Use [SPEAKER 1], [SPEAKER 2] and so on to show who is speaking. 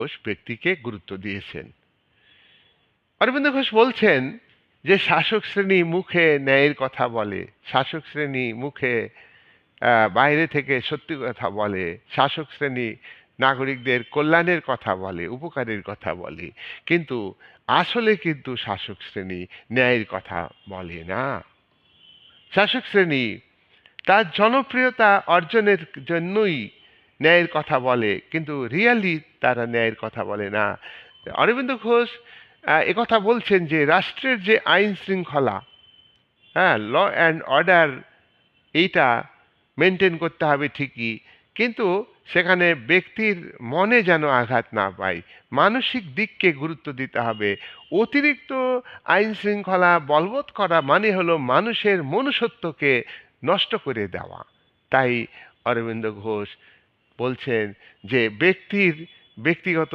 [SPEAKER 1] ঘোষ ব্যক্তিকে গুরুত্ব দিয়েছেন। অরবিন্দ ঘোষ বলছেন যে শাসক শ্রেণি মুখে ন্যায়ের কথা বলে, শাসক শ্রেণি মুখে বাইরে থেকে সত্যি কথা বলে, শাসক শ্রেণি নাগরিকদের কল্যাণের কথা বলে, উপকারের কথা বলে, কিন্তু আসলে কিন্তু শাসক শ্রেণি ন্যায়ের কথা বলে না। শাসক শ্রেণি তার জনপ্রিয়তা অর্জনের জন্যই ন্যায়ের কথা বলে, কিন্তু রিয়ালি তারা ন্যায়ের কথা বলে না। অরবিন্দ ঘোষ একথা বলছেন যে রাষ্ট্রের যে আইন শৃঙ্খলা হ্যাঁ ল অ্যান্ড অর্ডার, এইটা মেনটেন করতে হবে ঠিকই, কিন্তু সেখানে ব্যক্তির মনে যেন আঘাত না পায়। মানসিক দিককে গুরুত্ব দিতে হবে। অতিরিক্ত আইন শৃঙ্খলা বলবৎ করা মানে হলো মানুষের মনুষ্যত্বকে নষ্ট করে দেওয়া। তাই অরবিন্দ ঘোষ বলছেন যে ব্যক্তির ব্যক্তিগত